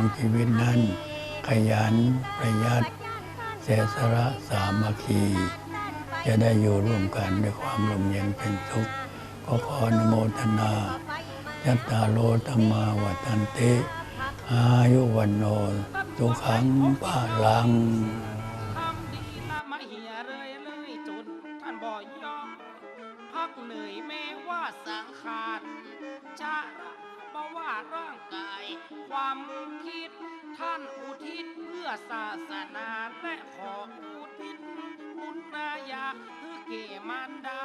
ของชีวิตนั้น ขยันประหยัดเสียสละสามัคคี จะได้อยู่ร่วมกันด้วยความลมเย็นเป็นทุกข์ก็ขออนุโมทนายัตตาโลธรรมาวัตันติอายุวันโนสุขังปะลังพักเหนื่อยแม้ว่าสังขาร ร่างกาย ความคิด ท่านอุทิศเพื่อศาสนาและขออุทิศบุญนายาเพื่อเกมารดา